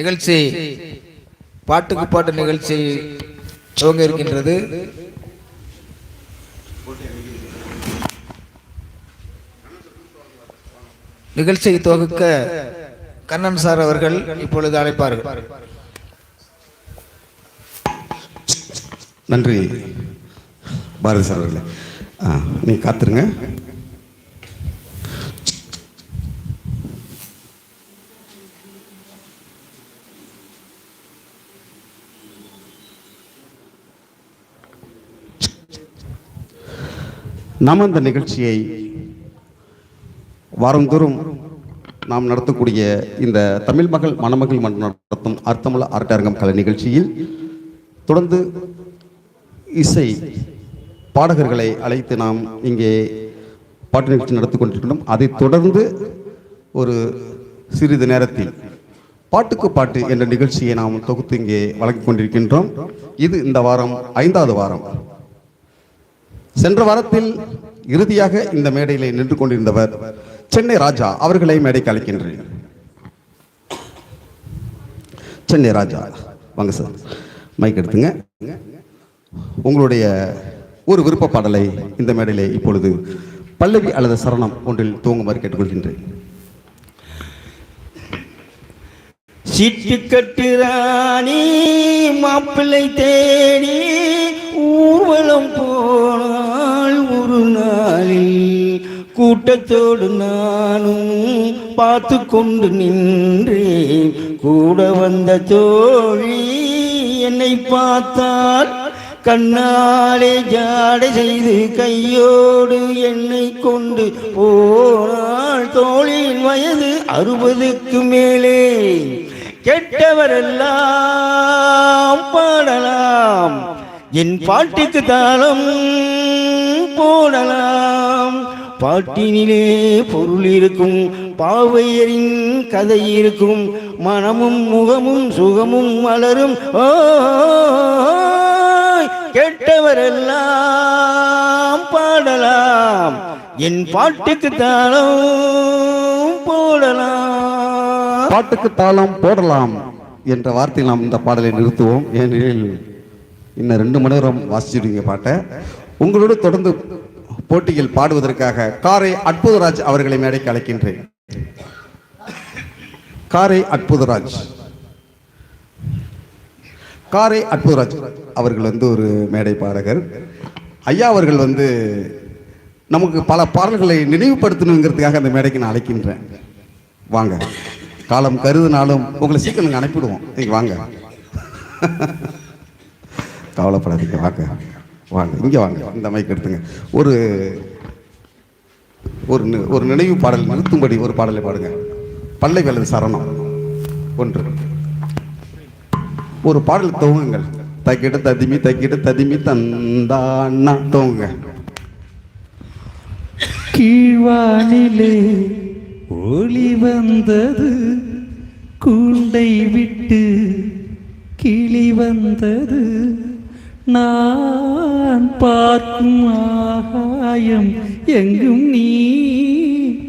நிகழ்ச்சி. பாட்டுக்கு பாட்டு நிகழ்ச்சி துவங்க இருக்கின்றது நிகழ்ச்சியை துவக்க கண்ணன் சார் அவர்கள் இப்பொழுது அழைப்பார்கள். நன்றி. பாரதி சார் அவர்களே. ஆ நீ காத்துருங்க. நாம் இந்த நிகழ்ச்சியை வாரந்தோறும் நாம் நடத்தக்கூடிய இந்த தமிழ் மகள் மணமகள் மன்றம் நடத்தும் அர்த்தமுள்ள அரட்டரங்கம் கலை நிகழ்ச்சியில் தொடர்ந்து இசை பாடகர்களை அழைத்து நாம் இங்கே பாட்டு நிகழ்ச்சி நடத்தி கொண்டிருக்கிறோம் அதைத் தொடர்ந்து ஒரு சிறிது நேரத்தில் பாட்டுக்கு பாட்டு என்ற நிகழ்ச்சியை நாம் தொகுத்து இங்கே வழங்கிக் கொண்டிருக்கின்றோம். இது இந்த வாரம் ஐந்தாவது வாரம். சென்ற வாரத்தில் இறுதியாக இந்த மேடையிலே நின்று கொண்டிருந்தவர் சென்னை ராஜா அவர்களை மேடைக்கு அழைக்கின்றேன். சென்னை ராஜா வாங்க சார். மைக் எடுத்துங்க. உங்களுடைய ஒரு விருப்ப பாடலை இந்த மேடையிலே இப்பொழுது பல்லவி அல்லது சரணம் ஒன்றில் துவங்குமாறு கேட்டுக்கொள்கின்றேன். சிட்டு கட்டுராணி மாப்பிள்ளை தேடி ஊர்வலம் போனால் ஒரு நாளில் கூட்டத்தோடு நானும் பார்த்து கொண்டு நின்றேன். கூட வந்த தோழி என்னை பார்த்தால் கண்ணாலே ஜாடை செய்து கையோடு என்னை கொண்டு போனாள். தோழியின் வயது அறுபதுக்கு மேலே. கெட்டவரெல்லாம் பாடலாம். என் பாட்டுக்கு தாளம் போடலாம். பாட்டினிலே பொருள் இருக்கும் பாவையரின் கதை இருக்கும். மனமும் முகமும் சுகமும் மலரும். ஓ கெட்டவரெல்லாம் பாடலாம். என் பாட்டுக்கு தாளம் போடலாம். பாட்டுக்கு தாளம் போடலாம் என்ற வார்த்தையில் நாம் இந்த பாடலை நிறுத்துவோம். ஏனெனில் இன்னும் ரெண்டு மணி நேரம் வாசிச்சிடுவீங்க பாட்டை. உங்களோடு தொடர்ந்து போட்டியில் பாடுவதற்காக காரை அற்புதராஜ் அவர்களை மேடைக்கு அழைக்கின்றேன். காரை அற்புதராஜ். காரை அற்புதராஜ் அவர்கள் வந்து ஒரு மேடை பாடகர். ஐயா அவர்கள் வந்து நமக்கு பல பாடல்களை நினைவுபடுத்தணுங்கிறதுக்காக அந்த மேடைக்கு நான் அழைக்கின்றேன். வாங்க. காலம் கருதுனாலும் உங்களை சீக்கிரம் நாங்கள் அனுப்பிடுவோம் நீங்க வாங்க. கவலைப்படாதீங்க வாங்க வாங்க இங்கே வாங்க இந்த மைக் எடுத்துங்க. ஒரு ஒரு ஒரு நினைவு பாடல் நிறுத்தும்படி ஒரு பாடலை பாடுங்க. பல்லை வேலது சரணம். ஒன்று. ஒரு பாடல் துவங்குங்கள். தக்கிட்டு ததிமி தக்கிட்டு ததிமி தந்தாண்ணா துவங்குங்க. கீழ்வானிலே ஒளி வந்தது கூண்டை விட்டு கிளி வந்தது. நான் பார்க்கும் ஆகாயம் எங்கும் நீ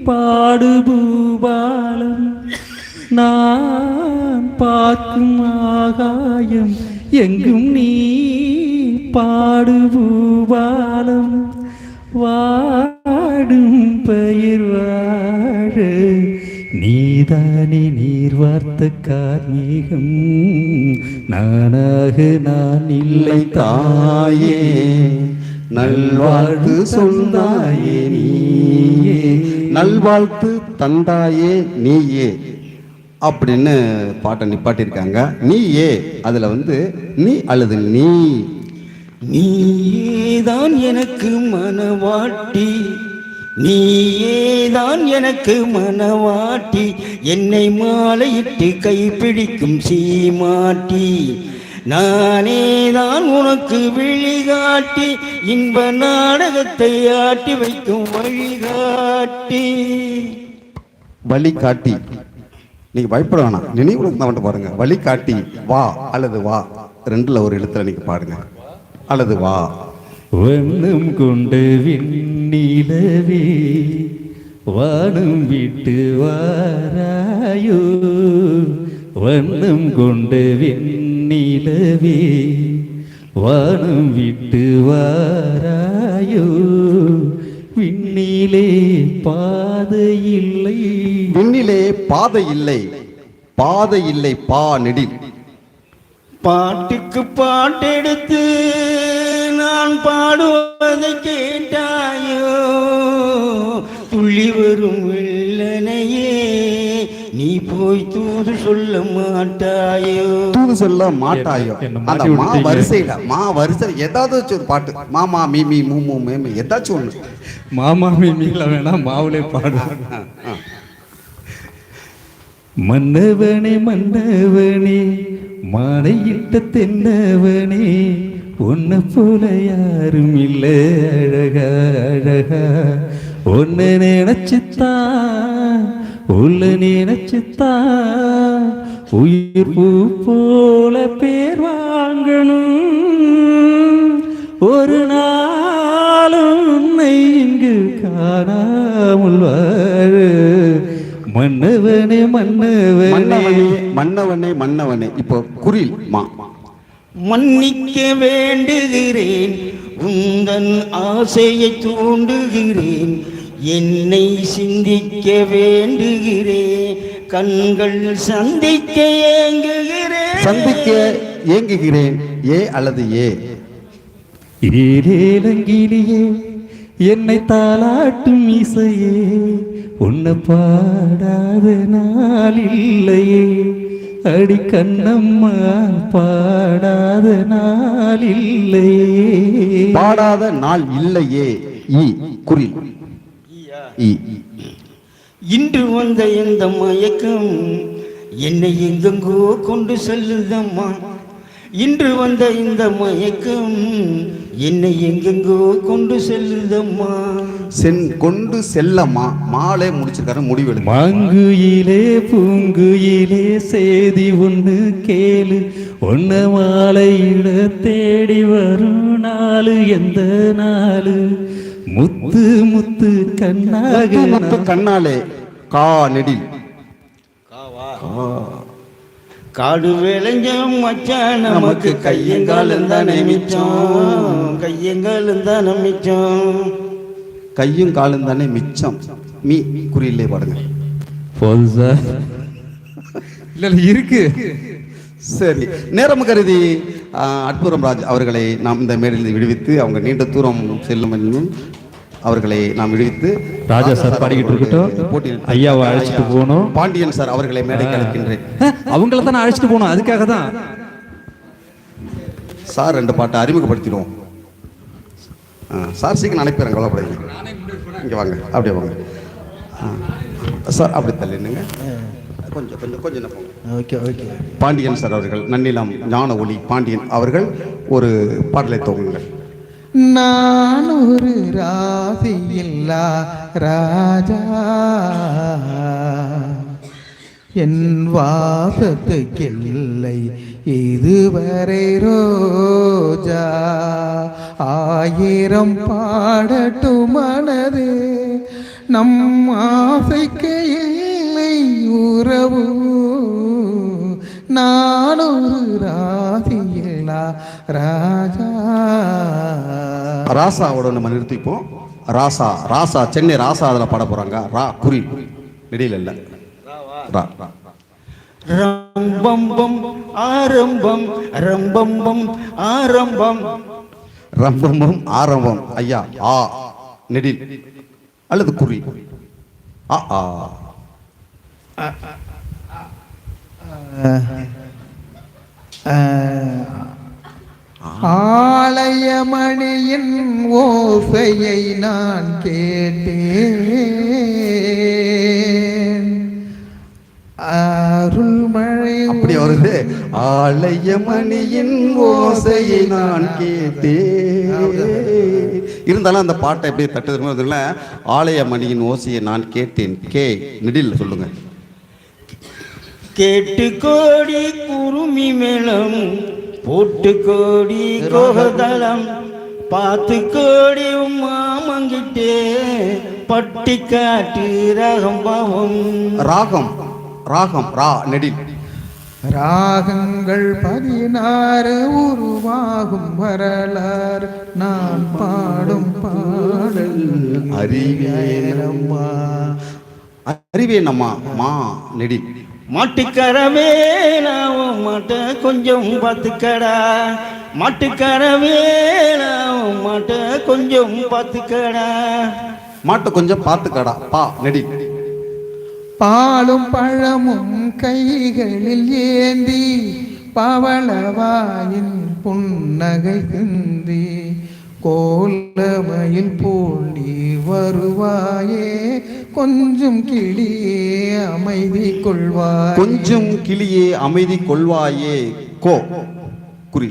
பாடுபூபாலம் நான் பார்க்கும் ஆகாயம் எங்கும் நீ பாடுபூபாலம் வாடும் பயிர் வாழ நீதானே நீர் வார்த்த கார்மீகம் நானாக நான் இல்லை தாயே. நல்வாழ்வு சொன்னாயே நீயே. நல்வாழ்த்து தந்தாயே நீயே. அப்படின்னு பாட்டை நிப்பாட்டியிருக்காங்க. நீயே. அதில் வந்து நீ அல்லது நீ. நீதான் எனக்கு மனவாட்டி. நீயேதான் எனக்கு மனவாட்டி என்னை மாலையிட்டு கைப்பிடிக்கும் சீமாட்டி. நானேதான் உனக்கு விழிகாட்டி இன்ப நாடகத்தை ஆட்டி வைக்கும் வழிகாட்டி. வழிகாட்டி. நீங்க பயப்பட வேணாம். நினைவு மட்டும் பாருங்க. வழிகாட்டி வா அல்லது வா. ரெண்டுல ஒரு எழுத்துல நீங்க பாருங்க அல்லது வா. வண்ணம் கொண்ட விண்ணிலவே வானம் விட்டு வாராயோ? வண்ணம் கொண்ட வெண்ணிலவே வானம் விட்டு வாராயோ? விண்ணிலே பாதை இல்லை விண்ணிலே பாதை இல்லை பாதை இல்லை பா நெடில் பாட்டுக்கு பாட்டெடுத்து நான் பாடுவதை கேட்டாயோ? துள்ளி வரும் வெள்ளனையே நீ போய் தூது சொல்ல மாட்டாயோ? தூது சொல்ல மாட்டாயோ? அந்த மா. வரிசையில மா வரிசை ஏதாவது ஒரு பாட்டு. மாமா மீமி மூமு மேமி ஏதாச்சும் ஒண்ணு. மாமா மீமில வேணா மாவுலே ஆ. மன்னவனே மன்னவனே மாலையிட்ட தென்னவனே உன்னை போல யாரும் இல்லை அழகா அழகா. உன்னை நினைச்சுத்தான் உள்ள நினைச்சுத்தான் உயிர் பூ போல பேர் வாங்கணும். ஒரு நாளும் உன்னை இங்கு காணாமல் வாழ. மன்னவனே மன்னவனே. மன்னவனே மன்னவனே மன்னவனே. இப்போ குறில் மா. மன்னிக்க வேண்டுகிறேன். உந்தன் ஆசையை தூண்டுகிறேன். என்னை சிந்திக்க வேண்டுகிறேன். கண்கள் சந்திக்க ஏங்குகிறேன். சந்திக்க ஏங்குகிறேன். ஏ அல்லது ஏ? ஏலேலங்கிலியே என்னை தாளாட்டும் இசையே உன்னை பாடாத நாள் இல்லையே. அடி கண்ணம்மா பாடாத நாள் இல்லையே. பாடாத நாள் இல்லையே. ஈ குறில் இன்று வந்த எந்த மயக்கம் என்னை எங்கெங்கோ கொண்டு செல்லுதம்மா. இன்று வந்த இந்த மயக்கம் என்னை எங்கெங்கோ கொண்டு செல்லுதம்மா. சென் கொண்டு செல்லம்மா. மாலை முடிச்சிருக்காரு முடிவு மாங்குயிலே பூங்குயிலே செய்தி ஒன்று கேளு. ஒன்ன மாலையிட தேடி வரும் நாளு எந்த நாளு? முத்து முத்து கண்ணாக முத்து கண்ணாலே கா நெடில். காடு விளைஞ்சம் மச்சான் நமக்கு கையங்காலும் தானே மிச்சம். கையங்காலும் தானே மிச்சம். கையும் காலும் தானே மிச்சம். மீ குறியிலே பாடுங்க. போதும் சார். இல்ல இல்ல, இருக்கு. சரி. நேரம் கருதி அற்புதம் ராஜ் அவர்களை நாம் இந்த மேடையில் விடுவித்து அவங்க நீண்ட தூரம் செல்லும் அவர்களை நாம் விடுவித்து ராஜா சார் பாடிக்கிட்டு இருக்கட்டும். போட்டியில் ஐயாவை அழைச்சிட்டு போகணும். பாண்டியன் சார் அவர்களை மேடைக்கு அழைக்கின்றேன். அவங்கள தான் அழைச்சிட்டு போகணும். அதுக்காக தான். சார் ரெண்டு பாட்டை அறிமுகப்படுத்திடுவோம். சார் சீக்கிரம் அனுப்பிடுறேன் கவலைப்படாதீங்க. இங்கே வாங்க அப்படியே வாங்க. சார் அப்படி தள்ளினுங்க கொஞ்சம் கொஞ்சம் கொஞ்சம் ஓகே ஓகே. பாண்டியன் சார் அவர்கள் நன்னிலம் ஞான ஒளி பாண்டியன் அவர்கள் ஒரு பாடலை துவங்குங்கள். நான் ஒரு ராசியில்லா ராஜா. என் வாசத்துக்கு இல்லை இதுவரை ரோஜா. ஆயிரம் பாடட்டு மனது நம் ஆசைக்கு இல்லை உறவு. நானும் ராசி ராசாவோட நம்ம நிறுத்திப்போம். ராசா ராசா சென்னை ராசா அதில் பாட போகிறாங்க ரா குறி நெடியில் இல்லை. ரா ரா ரம்பம்பம் ஆரம்பம் ரம்பம்பம் ஆரம்பம். ரம்பமும் ஆரம்பம். ஐயா ஆ நெடில். அல்லது குறி ஆ ஆ. ஆலயமணியின் ஓசையை நான் கேட்டேன். அருள்மழை அப்படி வருது ஆலயமணியின் ஓசையை நான் கேட்டேன். இருந்தாலும் அந்த பாட்டை எப்படி தட்டு திரும்ப ஆலயமணியின் ஓசையை நான் கேட்டேன். கே நெடில் சொல்லுங்க. கேட்டு கோடி குருமி மேளம் போட்டு கோடி கோகதளம் பார்த்து கோடி மாமங்கிட்டே பட்டி காட்டு ரகம் பாவம். ராகம் ராகம் ரா நெடில். ராகங்கள் பதினாறு உருவாகும் வரலாறு. நான் பாடும் பாடல் அறிவேனம்மா அறிவேனம்மா மா நெடி மாட்டுக்கரவே நான் மாட்ட கொஞ்சம் பார்த்துக்கடா. மாட்டுக்கரவே நான் மாட்ட கொஞ்சம் பார்த்துக்கடா. மாட்டை கொஞ்சம் பார்த்துக்கடா. பா நெடி. பாலும் பழமும் கைகளில் ஏந்தி பவளவாயின் புன்னகை சிந்தி கோலமையில் போண்டி வருவாயே கொஞ்சம் கிளியே அமைதி கொள்வாய். கொஞ்சம் கிளியே அமைதி கொள்வாயே கோ குறி.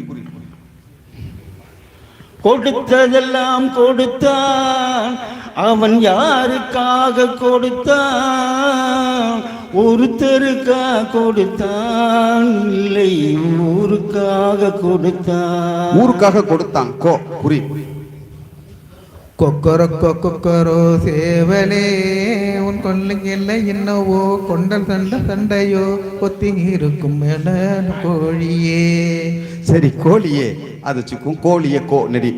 கொடுத்ததெல்லாம் கொடுத்தான் அவன் யாருக்காக கொடுத்தான் ஒருத்தருக்கா கொடுத்தான் இல்லை ஊருக்காக கொடுத்தான். ஊருக்காக கொடுத்தான். கோ குறி. கொக்கர கொக்கரோ சேவலே உன் கொல்லுங்கில்லை என்னவோ கொண்டல் சண்டை சண்டையோ கொத்தி இருக்கும் என கோழியே. சரி கோழியே. அது சிக்கும் கோழியே கோ நெடி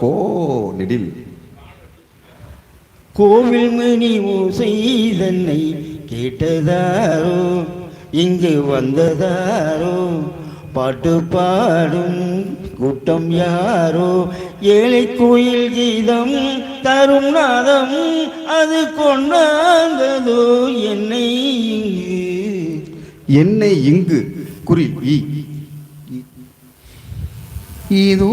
கோ நெடில். கோவில் மணி செய்தன்னை கேட்டதாரோ? இங்கு வந்ததாரோ? பாட்டு பாடும் கூட்டம் யாரோ? ஏழை கோயில் கீதம் தரும் நாதம் அது கொண்டாந்ததோ? என்னை இங்கு. என்னை இங்கு குறி இதோ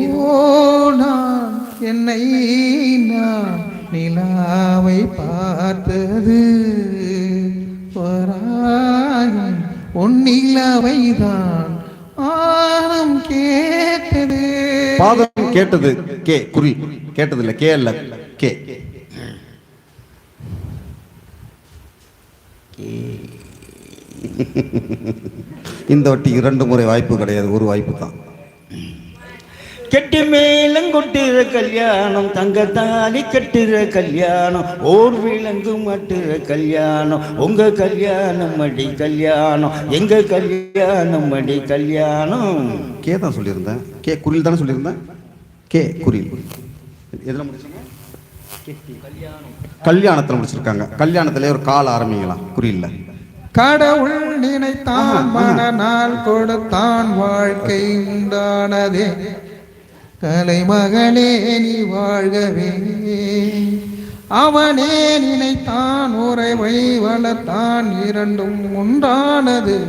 நான் என்னை நான் நிலாவை பார்த்தது. வராயும் உன் நிலாவை தான் ஆனம் கேட்டது. பாதம் கேட்டது கே குறி. கேட்டது இல்ல கே அல்ல கே. இந்த வட்டி இரண்டு முறை வாய்ப்பு கிடையாது ஒரு வாய்ப்பு தான். கெட்டி மேளம் கொட்டுற கல்யாணம் தங்கத்தாலி கட்டுற கல்யாணம் ஓர் விலங்கு மட்டுற கல்யாணம் உங்க கல்யாணம் அடி கல்யாணம் எங்க கல்யாணம் அடி கல்யாணம். கே தான் சொல்லியிருந்தேன். கே குறில் தானே சொல்லியிருந்தேன்? கே குறில் எதில் முடிச்சீங்க கல்யாணத்தில் முடிச்சிருக்காங்க. கல்யாணத்திலே ஒரு கால் ஆரம்பிக்கலாம் குறியில்ல கடவுள் நினைத்தான் மனநாள் கொடுத்தான் வாழ்க்கை உண்டானதே. கலைமகளே நீ வாழ்கவே அவனே நினைத்தான் உறவை வளர்த்தான் இரண்டும் ஒன்றானது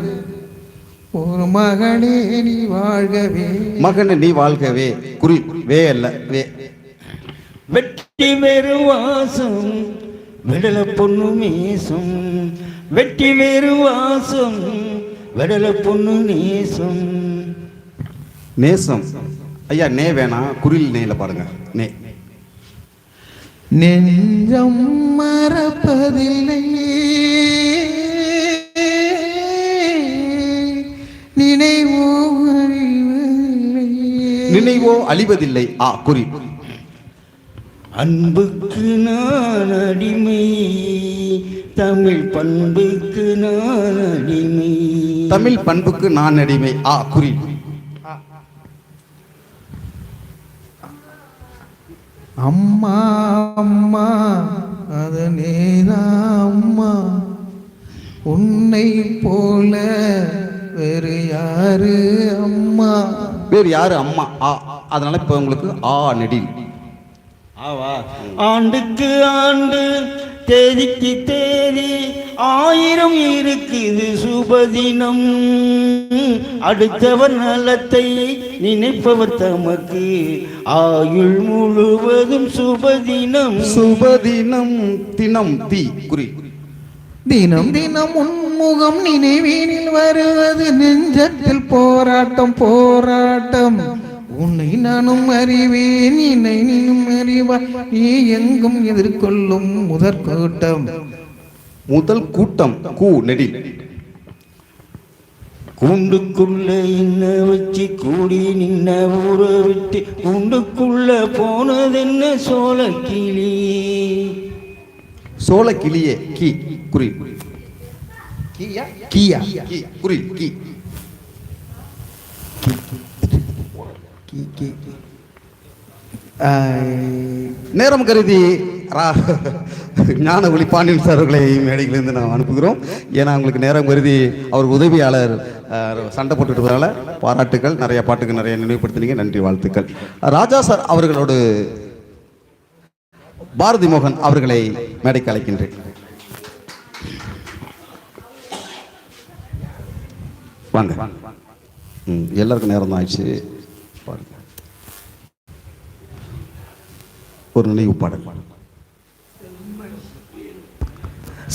ஒரு மகளே நீ வாழ்கவே மகன் நீ வாழ்கவே. குறி வே அல்ல வே. வெட்டி வேறு வாசம் விடல பொண்ணு மீசம். வெட்டி வேறு வாசம் விடல பொண்ணு நேசம் நேசம். ஐயா நே வேணாம் குறில் நேல பாருங்க நே. நெஞ்சம் மறப்பதில்லை. நினைவோ. நினைவோ அழிவதில்லை. ஆ குறி அன்புக்கு நான் அடிமை தமிழ் பண்புக்கு நான் அடிமை தமிழ் பண்புக்கு நான் அடிமை ஆ குறி அம்மா அம்மா அது நீதான் அம்மா உன்னை போல வேறு யாரு அம்மா? வேறு யாரு அம்மா? ஆ அதனால இப்ப உங்களுக்கு ஆ நெடில். ஆவா ஆண்டுக்கு ஆண்டு தேதிக்கு தேதி ஆயிரம் இருக்குது சுபதினம். அடுத்தவர் நலத்தை நினைப்பவர் தமக்கு. ஆயுள் முழுவதும் சுபதினம். சுபதினம் தினம் தி குறி. தினம் தினம் உன்முகம் நினைவீனில் வருவது நெஞ்சத்தில் போராட்டம் போராட்டம். உன்னை நானும் அறிவேன் என்னை நீயும் அறிவாய். நீ எங்கும் எதிர்கொள்ளும் முதற் கூட்டம் முதல் கூட்டம் கூ நெடில் கூண்டுக்குள்ள என்ன வச்சு கூடி நின்ன ஊற விட்டு கூண்டுக்குள்ள போனதென்ன சோழ கிளி? சோழ கிளியே கி குறி. கியா? கியா கி குறி கி கி கி. நேரம் கருதி ரா- ஞான ஒளி பாண்டியன் சார் அவர்களை மேடையிலிருந்து நாம் அனுப்புகிறோம். ஏன்னா அவங்களுக்கு நேரம் கருதி அவர் உதவியாளர் சண்டை போட்டுக்கிறதுனால பாராட்டுகள் நிறைய பாட்டுக்கு நிறைய நினைவுபடுத்தினீங்க. நன்றி வாழ்த்துக்கள். ராஜா சார் அவர்களோடு பாரதி மோகன் அவர்களை மேடைக்கு அழைக்கின்றேன். வாங்க. ம் எல்லாருக்கும் நேரம் தான் ஆயிடுச்சு பாருங்க ஒரு நினைவு பாடல்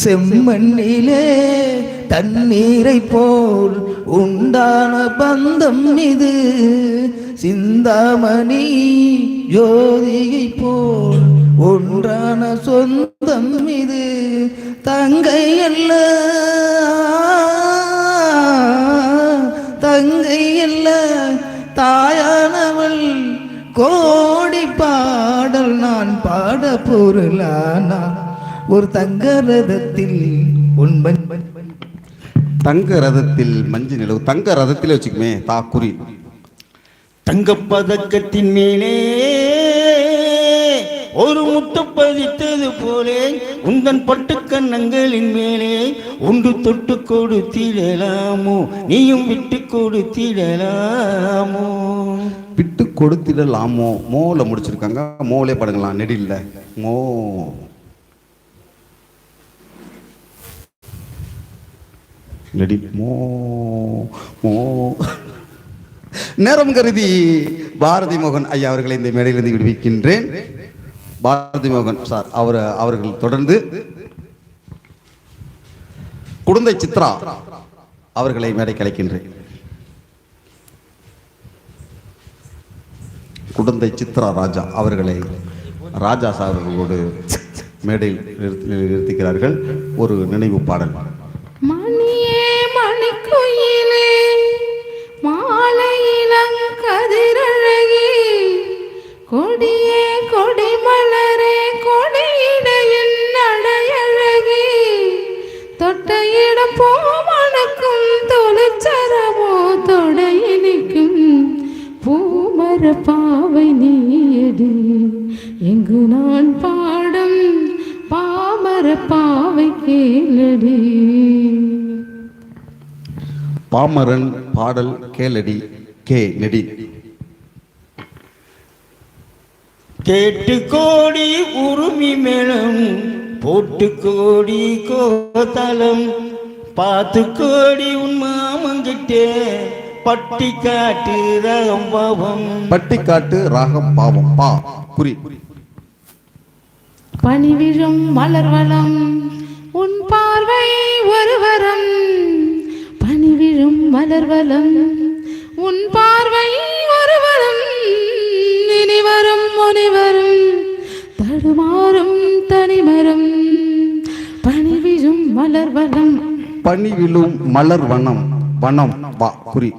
செம்மண்ணிலே தண்ணீரை போல் உண்டான பந்தம் இது. சிந்தாமணி ஜோதியை போல் ஒன்றான சொந்தம் இது. பாட பொருளானா ஒரு தங்க ரதத்தில் தங்க ரதத்தில் மஞ்சு நிலவு தங்க ரதத்தில் வச்சுக்குமே தாக்குறி தங்கப்பதக்கத்தின் மேலே ஒரு முத்து பதித்தது போலே உந்தன் பட்டு கண்ணங்களின் மேலே ஒன்று தொட்டு கொடுத்திடலாமோ? நீயும் விட்டு கொடுத்திடலாமோ? விட்டு கொடுத்திடலாமோ? மோல முடிச்சிருக்காங்க. மோலே படங்களாம் நெடில்ல. மோ. நெடி மோ மோ. நேரம் கருதி பாரதி மோகன் ஐயா அவர்களை இந்த மேடையிலிருந்து விடுவிக்கின்றேன். பாரதி மோகன் சார் அவர் அவர்கள் தொடர்ந்து குழந்தை சித்ரா அவர்களை மேடை கலைக்கின்றேன் குடந்தை சித்ரா ராஜா அவர்களை ராஜா சார் அவர்களோடு மேடையில் நிறுத்துகிறார்கள். ஒரு நினைவு பாடல். மணியே மணிக்குயிலே மாலையிலங் கதிரழகி நீயடி எங்கு நான் பாடும் பாமர பாவை கேளடி. பாமரன் பாடல் கேளடி கே நெடி கேட்டு கோடி உருமி மேளம் போட்டு கோடி கோதலம் பார்த்து கோடி உன் மாமங்கிட்டே பட்டி காட்டு ரகம்பவம் பட்டிக்காட்டு ராகம் பாவம் பா குறி பணிவிழும் மலர்வளம் உன் பார்வை ஒருவரம். பணிவிழும் மலர்வளம் உன் பார்வை ஒருவரம். இனி வரும் முனிவரும் தடுமாறும் தனிமரம். பணிவிழும் மலர்வளம் பணிவிலும் மலர் வனம். வனம் வா குறி.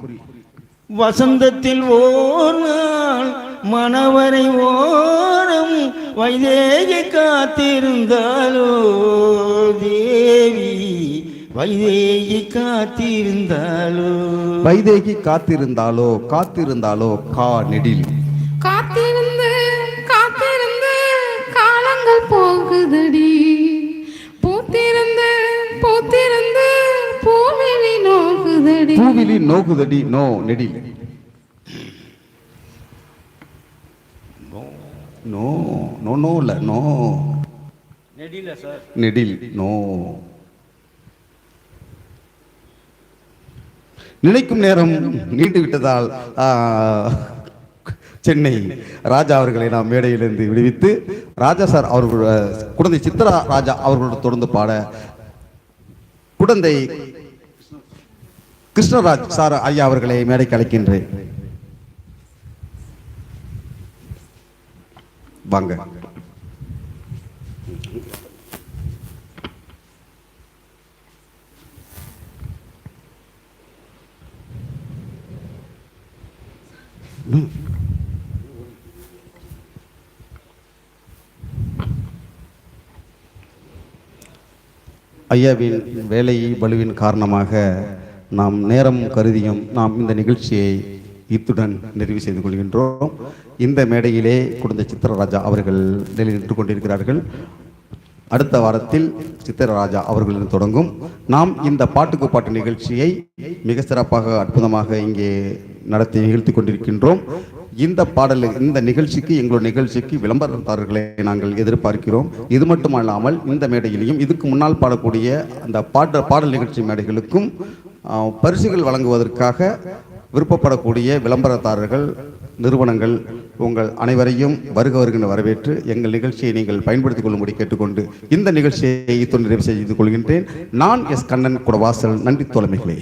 வசந்தத்தில் ஓர் நாள் மணவரை ஓரம் வைதேகி காத்திருந்தாலோ தேவி வைதேகி காத்திருந்தாலோ. வைதேகி காத்திருந்தாலோ காத்திருந்தாலோ கா நெடில். காத்திருந்து பூவிலி நோகுதடி நோ நெடில் நோ நோ நோ இல்ல நோ. நெடில சார். நெடில் நோ. நினைக்கும் நேரம் நீண்டு விட்டதால் சென்னை ராஜா அவர்களை நாம் மேடையிலிருந்து விடுவித்து ராஜா சார் அவர்கள் குழந்தை சித்ரா ராஜா அவர்களோடு தொடர்ந்து பாட குழந்தை கிருஷ்ணராஜ் சார் ஐயா அவர்களை மேடைக்கு அழைக்கின்றேன். வாங்க. ஐயாவின் வேலை வலுவின் காரணமாக நாம் நேரம் கருதியும் நாம் இந்த நிகழ்ச்சியை இத்துடன் நிறைவு செய்து கொள்கின்றோம். இந்த மேடையிலே குழந்தை சித்திரராஜா அவர்கள் நிலை நின்று கொண்டிருக்கிறார்கள். அடுத்த வாரத்தில் சித்திரராஜா அவர்களிடம் தொடங்கும். நாம் இந்த பாட்டுக்கு பாட்டு நிகழ்ச்சியை மிக சிறப்பாக அற்புதமாக இங்கே நடத்தி நிகழ்த்தி கொண்டிருக்கின்றோம். இந்த பாடல் இந்த நிகழ்ச்சிக்கு எங்களுடைய நிகழ்ச்சிக்கு விளம்பரத்தாரர்களை நாங்கள் எதிர்பார்க்கிறோம். இது மட்டுமல்லாமல் இந்த மேடையிலையும் இதுக்கு முன்னால் பாடக்கூடிய அந்த பாட பாடல் நிகழ்ச்சி மேடைகளுக்கும் பரிசுகள் வழங்குவதற்காக விருப்பப்படக்கூடிய விளம்பரதாரர்கள் நிறுவனங்கள் உங்கள் அனைவரையும் வருக வருகின்ற வரவேற்று எங்கள் நிகழ்ச்சியை நீங்கள் பயன்படுத்திக் கொள்ளும்படி கேட்டுக்கொண்டு இந்த நிகழ்ச்சியை இத்துடன் நிறைவு செய்து கொள்கின்றேன். நான் எஸ் கண்ணன் குடவாசல். நன்றி தோழமைகளே.